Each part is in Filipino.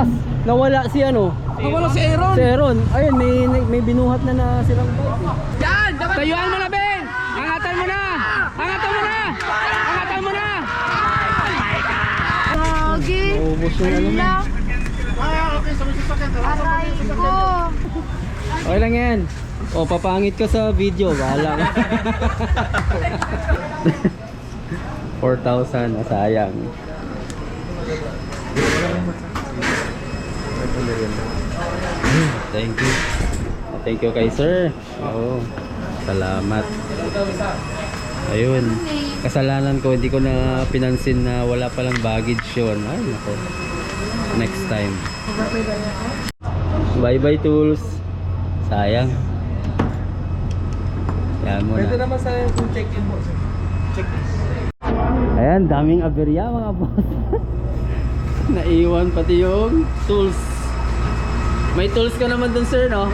Tapos, nawala si ano, Nawala si Aaron. si Aaron. Ayun, may, may binuhat na na silang bike. eh. Yan! Tayuan mo na, Ben! Angatan mo na! Angatan mo na! Angatan mo na! Gagi. Yung ano mo. Aray ko. Okay lang yan. O, papangit ka sa video. Bahala ka. 4,000. Ah, Sayang. Thank you. Thank you kay sir. Oo. Salamat. Ayun. Kasalanan ko, hindi ko na pinansin na wala palang baggage yun. Ay, nako. Next time. Bye-bye tools. Sayang. Yan mo na. naman sa kung check-in mo. Check-in. Ayan, daming aberya mga boss. Naiwan pati yung tools. May tools ka naman dun sir, no?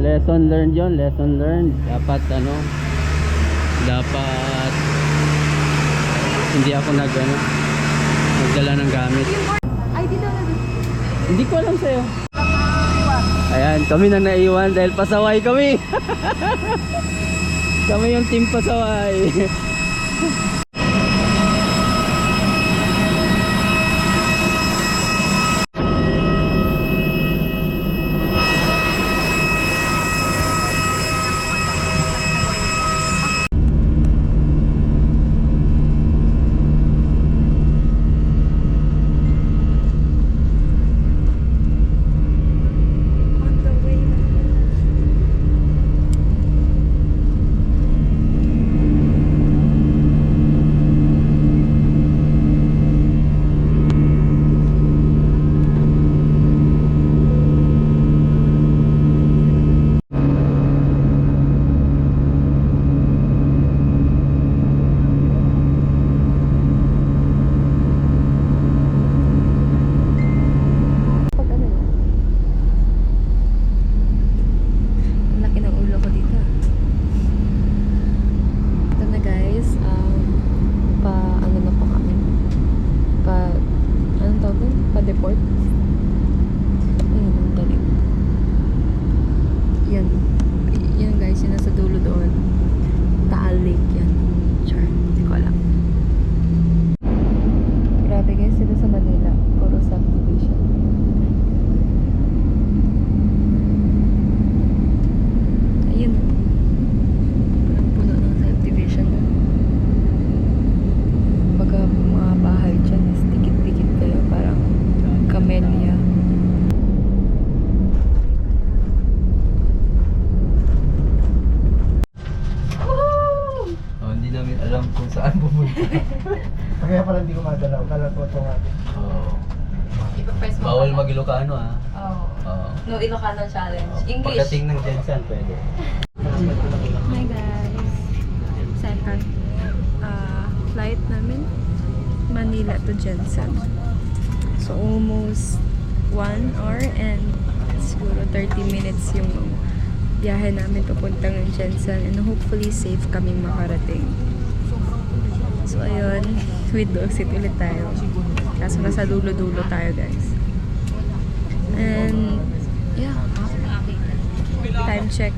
Lesson learned yon, lesson learned. Dapat ano, dapat hindi ako nag ano, nagdala ng gamit. Ay, dito na. Hindi ko alam sa'yo. Ayan, kami na naiwan dahil pasaway kami. kami yung team pasaway. ito nga. oh. Ipa-press Bawal mag Ilocano ah. Oo. Oh. No Ilocano challenge. English. Pagdating ng Jensen, pwede. Hi guys. Second uh, flight namin. Manila to Jensen. So almost 1 hour and siguro 30 minutes yung biyahe namin papuntang ng Jensen and hopefully safe kaming makarating. So ayun, window seat ulit tayo. Kaso nasa dulo-dulo tayo guys. And yeah, time check.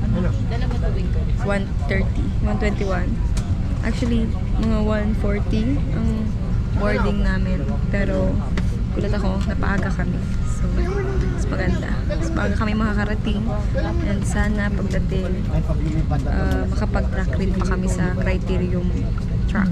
1.30 1.21 actually mga 1.40 ang boarding namin. Pero gulat ako napaaga kami. So mas maganda. Mas maaga kami makakarating. And sana pagdating uh, makapag track rin pa kami sa criterium track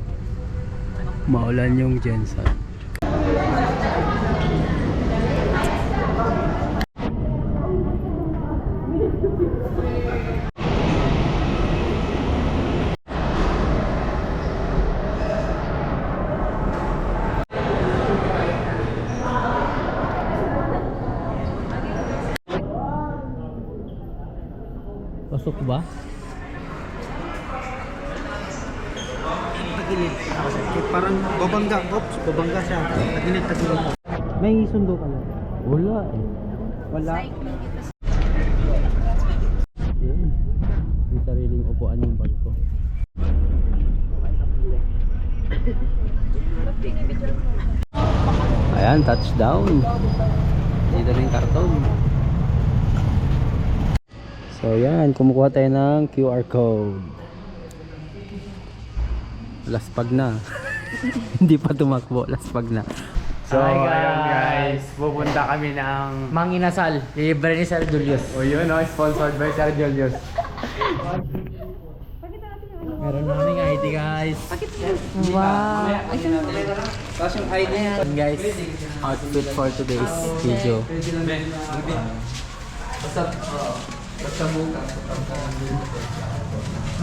Maulan yung Jensen. Sundo ka lang. Wala eh. Wala. Yun. May sariling upuan yung bag ko. Ayan, touchdown. Dito rin karton. So yan, kumukuha tayo ng QR code. Laspag na. Hindi pa tumakbo, laspag na. So, ayun guys, pupunta kami ng Manginasal, libre ni Sir Julius. O yun, no? sponsored by Sir Julius. Meron na kaming ID guys. Wow. Ayan guys, outfit for today's video.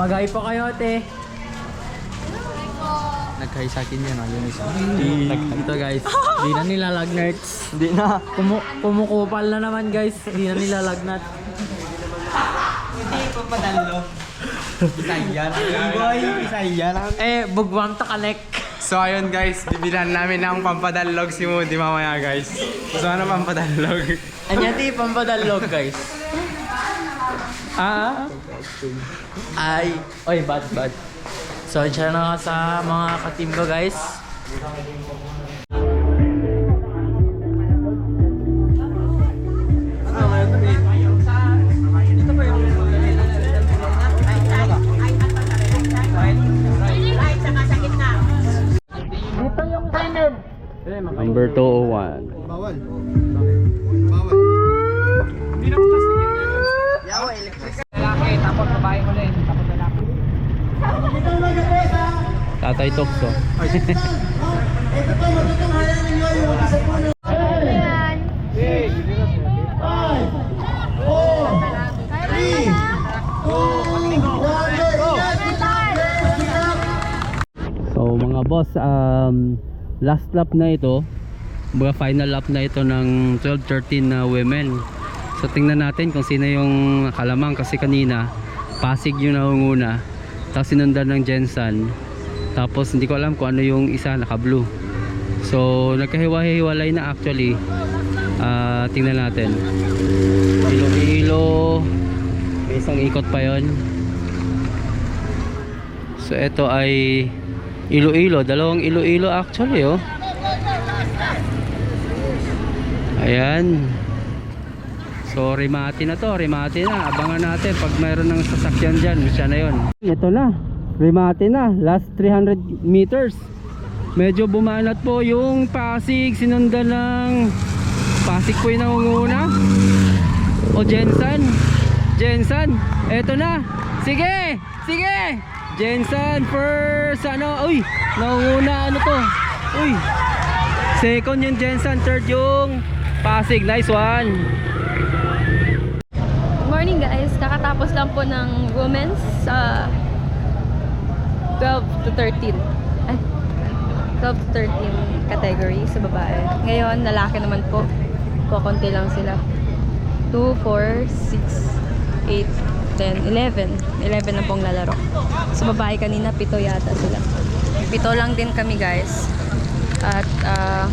Mag-hi po kayo, te. Nag-hi sa akin yan, oh, yung isa. Ito guys, di na nila lagnats. Di na. Kumu kumukupal na naman guys, di na nila lagnat. Boy, isa yan. Eh, bugwang to connect. So ayun guys, bibilan namin ng pampadalog si Moody mamaya guys. Gusto ka na pampadalog. Anya ti pampadalog guys. Ah? Ay. Oy, bad, bad. So, siya na nga sa mga ka-team ko guys. Number 201. Bawal. Bawal. Tatay Tokso. So mga boss, um, last lap na ito, mga final lap na ito ng 12-13 na women. So tingnan natin kung sino yung kalamang kasi kanina Pasig yung nangunguna tapos sinundan ng Jensen tapos hindi ko alam kung ano yung isa naka blue so nagkahiwa-hiwalay na actually. Ah, tingnan natin. Iloilo. May isang ikot pa yon so ito ay Iloilo. Dalawang Iloilo actually oh. Ayan. So remati na to, remati na. Abangan natin pag mayroon ng sasakyan dyan, siya na yun. Ito na, remati na. Last 300 meters. Medyo bumanat po yung Pasig, sinundan ng Pasig po yung nangunguna. O Jensen, Jensen, eto na. Sige, sige. Jensen first, ano, uy, nangunguna, ano to. Uy, second yung Jensen, third yung Pasig. Nice one. Morning guys, kakatapos lang po ng women's sa 12 to 13. Ay, 12 to 13 category sa babae. Ngayon, lalaki naman po. Kukunti lang sila. 2, 4, 6, 8, 10, 11. 11 na pong lalaro. Sa babae kanina, pito yata sila. Pito lang din kami guys. At ah,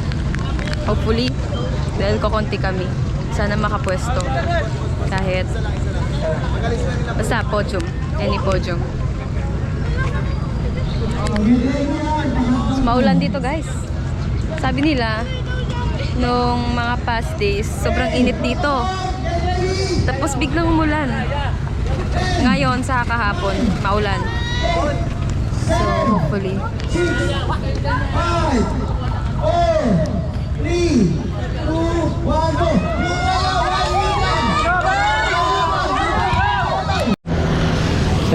hopefully, dahil kukunti kami, sana makapwesto. Kahit basta podium. Any podium. Maulan dito guys. Sabi nila, nung mga past days, sobrang init dito. Tapos biglang umulan. Ngayon, sa kahapon, maulan. So, hopefully.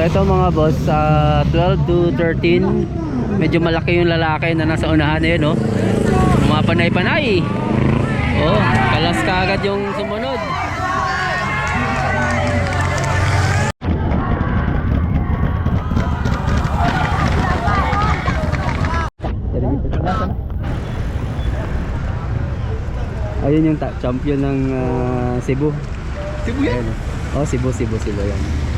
So ito mga boss, sa 12 to 13, medyo malaki yung lalaki na nasa unahan na yun, no? Mga panay-panay. Oh, kalas ka agad yung sumunod. Ayun yung champion ng ah, Cebu. Cebu yan. Ayun, oh. Oh, Cebu, Cebu, Cebu yan.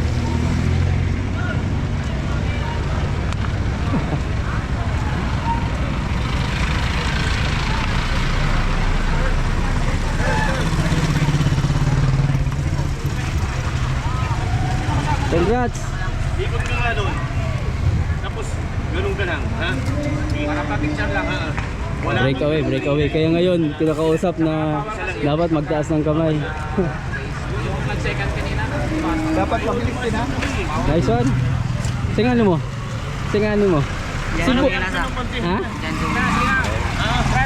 Congrats! Ikot ka nga doon. Tapos, ganun ka lang, ha? Para pa-picture lang, ha? Wala Break away, break away. Kaya ngayon, kinakausap na dapat magtaas ng kamay. Dapat mabilis din ha. Nice one. Singano mo? Singano mo? Subo. Ha?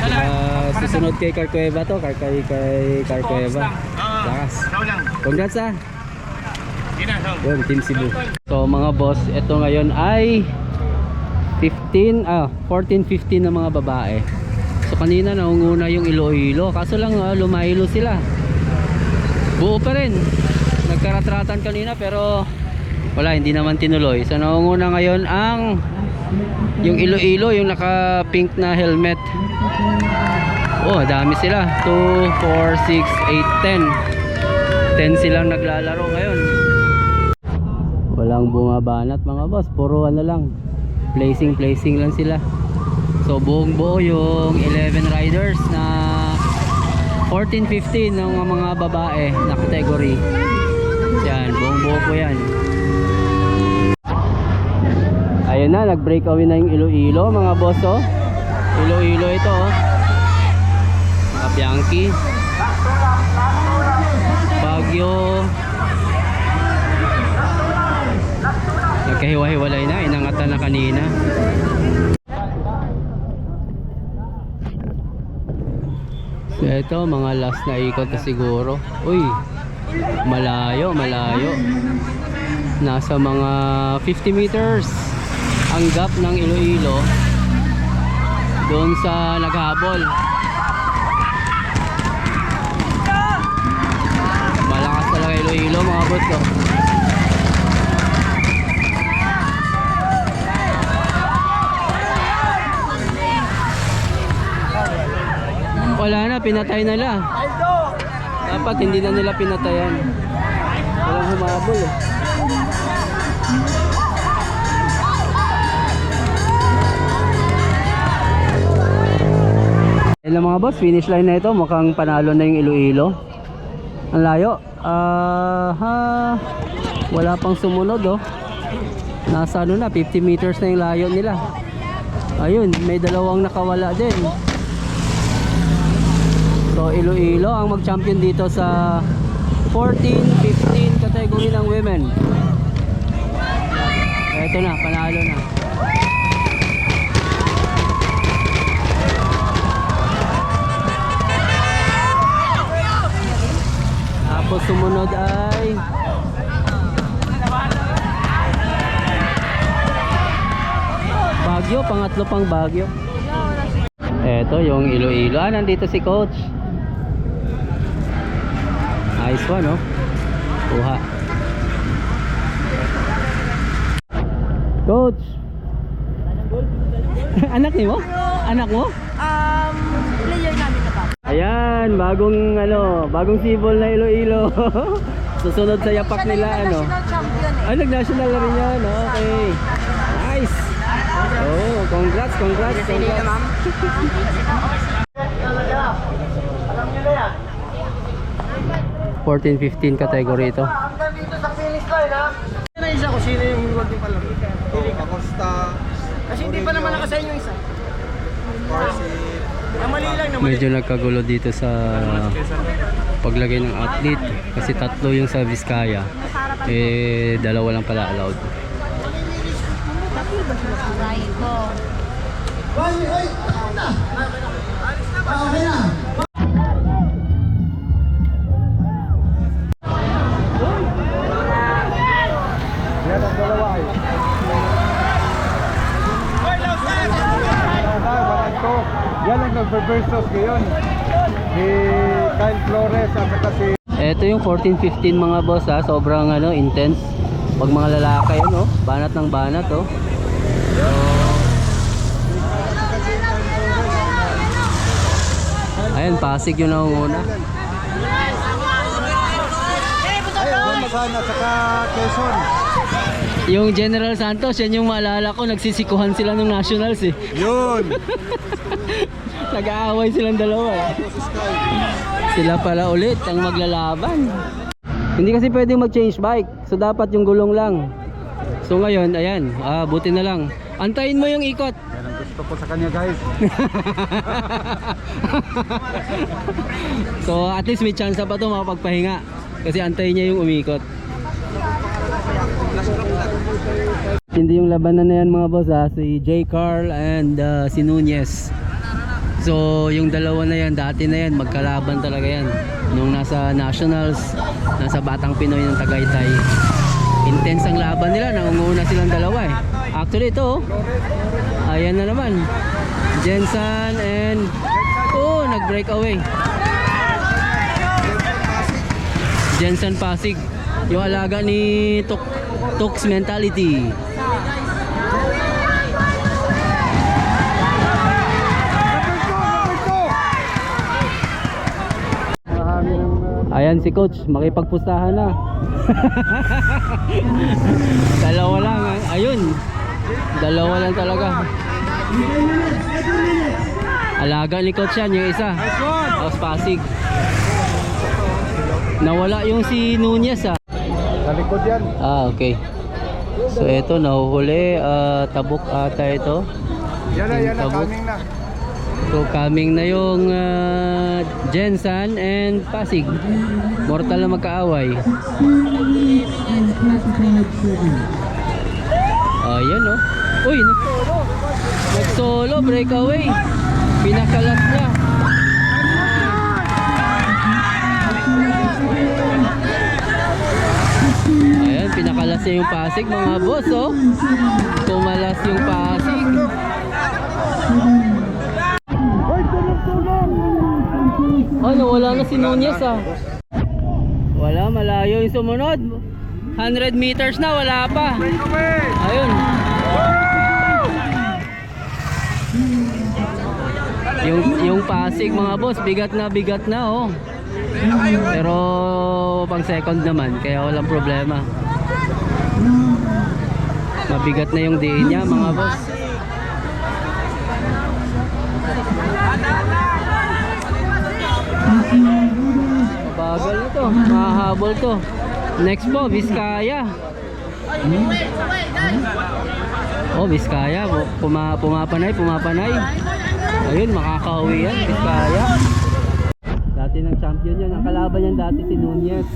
Ah, susunod kay Carcueva to, kay kay Carcueva. Lakas. Congrats ah. Yun, Team Cebu. So mga boss, ito ngayon ay 15, ah, 14, 15 na mga babae. So kanina naunguna yung Iloilo, kaso lang ah, lumaylo sila. Buo pa rin. Nagkaratratan kanina pero wala, hindi naman tinuloy. So naunguna ngayon ang yung Iloilo, yung naka pink na helmet. Oh, dami sila. 2, 4, 6, 8, 10. 10 silang naglalaro ngayon. Walang bumabanat mga boss, puro ano lang. Placing placing lang sila. So buong buo yung 11 riders na 14, 15 ng mga babae na category. Yan, buong buo po yan. Ayun na, nag-break away na yung Iloilo mga boss oh. Iloilo ito oh. Mga Bianchi. Baguio. Nagkahiwa-hiwalay na, inangatan na kanina. Ito, mga last na ikot na siguro. Uy, malayo, malayo. Nasa mga 50 meters ang gap ng Iloilo doon sa naghabol. Malakas talaga Iloilo mga boss ko. Wala na, pinatay na nila. Dapat hindi na nila pinatayan. Walang humabol eh. Yan lang mga boss, finish line na ito. Mukhang panalo na yung Iloilo. Ang layo. Ah, ha. Wala pang sumunod oh. Nasa ano na, 50 meters na yung layo nila. Ayun, may dalawang nakawala din. So Iloilo ang mag-champion dito sa 14-15 category ng women. Ito na, panalo na. Tapos sumunod ay Bagyo, pangatlo pang Bagyo. Eto yung Iloilo. Ah, nandito si coach. Nice one, oh. Kuha. Coach. Anak ni mo? Anak mo? Um, player namin na? Ayan, bagong ano, bagong sibol na Iloilo. Susunod sa yapak nila ano. champion eh. Ay, nag-national na rin yan. Okay. Nice. Oh, congrats, congrats, congrats. Fourteen, fifteen category ito. Naisa ko sino yung world yung pala. Acosta. Kasi hindi pa naman nakasign yung isa. Ang mali lang naman. Medyo nagkagulo dito sa paglagay ng athlete kasi tatlo yung sa Vizcaya. Eh, dalawa lang pala allowed. Yan ang dalawa. Yan ang nagbe-versus ngayon. Si Kyle Flores at saka si Ito yung 14-15 mga boss ha, sobrang ano, intense. Pag mga lalaki ano, banat ng banat oh. So, Ayun, Pasig yung nangunguna. Ay, Magana saka Quezon. Yung General Santos, yan yung maalala ko, nagsisikuhan sila ng nationals eh. Yun! Nag-aaway silang dalawa eh. Sila pala ulit ang maglalaban. Hindi kasi pwedeng mag-change bike. So dapat yung gulong lang. So ngayon, ayan, ah, buti na lang. Antayin mo yung ikot. Yan ang gusto ko sa kanya guys. So at least may chance pa to makapagpahinga. Kasi antayin niya yung umikot. Hindi yung labanan na yan mga boss ha. Si J. Carl and uh, si Nunez. So yung dalawa na yan, dati na yan, magkalaban talaga yan. Nung nasa nationals, nasa Batang Pinoy ng Tagaytay. Intense ang laban nila, nangunguna silang dalawa eh. Actually ito, oh, ayan na naman. Jensen and oh, nag-break away. Jensen Pasig, yung alaga ni Tok Toks Mentality. Ayan si coach, makipagpustahan na. Dalawa lang, ah. ayun. Dalawa lang talaga. Alaga ni coach yan, yung isa. Tapos Pasig. Nawala yung si Nunez ah. Sa likod yan. Ah, okay. So ito nahuhuli, ah, tabok ata ito. Yan na, yan na, coming na. So coming na yung ah, Jensen and Pasig. Mortal na magkaaway. Ayan oh. Uy. Nag-solo, breakaway. Pinakalat niya. Pinakalas niya yung Pasig mga boss oh. Tumalas yung Pasig. Oh, nawala na si Nunez ah. Wala, malayo yung sumunod. 100 meters na, wala pa. Ayun. Yung, yung Pasig mga boss, bigat na bigat na oh. Pero pang second naman, kaya walang problema. Mabigat na yung diin niya mga boss. Bagal na to, mahahabol to. Next po, Vizcaya. Oh, Vizcaya, puma pumapanay, pumapanay. Ayun, makakauwi yan, Vizcaya. Dati ng champion yan, ang kalaban yan dati si Nunez.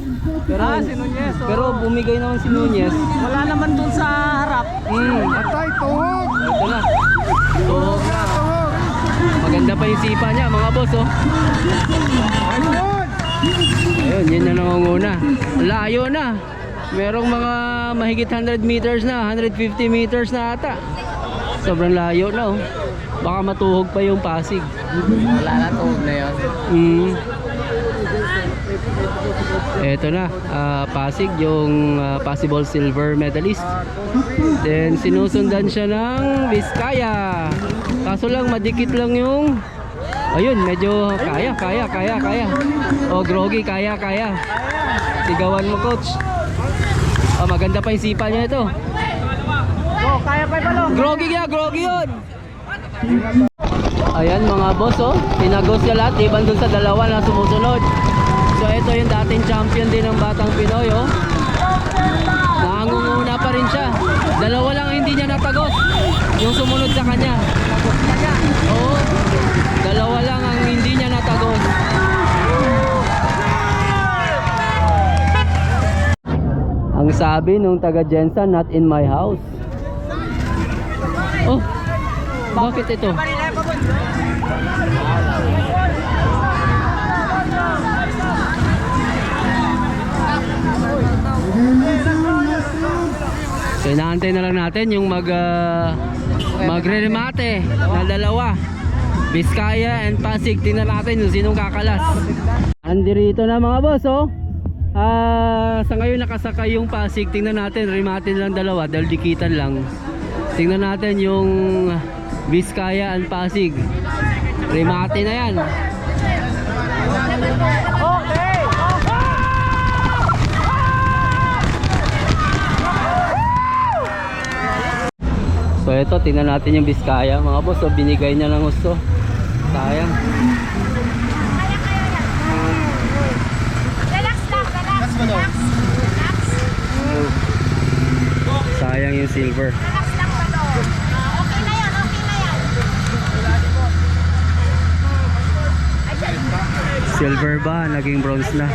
Pero, Ah, si Nunez, oo. Pero bumigay naman si Nunez. Wala naman dun sa harap. Hmm, Patay, tuhog! ito na. Tuhog na. Maganda pa yung sipa niya, mga boss, oh. Ayun! Ayun, yun na nangunguna. Layo na. Merong mga mahigit 100 meters na, 150 meters na ata. Sobrang layo na oh. Baka matuhog pa yung Pasig. Wala na tuhog na yun. Mm. Eto na, ah, Pasig yung ah, possible silver medalist. Then sinusundan siya ng Vizcaya. Kaso lang madikit lang yung Ayun, medyo kaya, kaya, kaya, kaya. Oh, groggy, kaya, kaya. Sigawan mo, coach. Oh, maganda pa yung sipa niya ito. Oh, kaya pa palo. Groggy kaya, groggy yun. Ayan mga boss oh, tinagos niya lahat, iban dun sa dalawa na sumusunod. So ito yung dating champion din ng Batang Pinoy oh. Nangunguna pa rin siya. Dalawa lang ang hindi niya natagos. Yung sumunod sa kanya. Oo. Dalawa lang ang hindi niya natagos. Ang sabi nung taga Jensen, not in my house. Oh, bakit ito? So inaantay na lang natin yung mag uh, magre-remate na dalawa. Vizcaya and Pasig. Tingnan natin kung sinong kakalas. Andirito na mga boss oh. Ah, sa ngayon nakasakay yung Pasig. Tingnan natin, remate lang dalawa dahil dikitan lang. Tingnan natin yung Vizcaya and Pasig. Remate na yan. So ito, tingnan natin yung Biskaya mga boss. So binigay niya ng gusto. Sayang. Relax lang, relax. Relax. Relax. Sayang yung silver. Relax lang. Ah, okay na yan, okay na yan. Silver ba? Naging bronze na.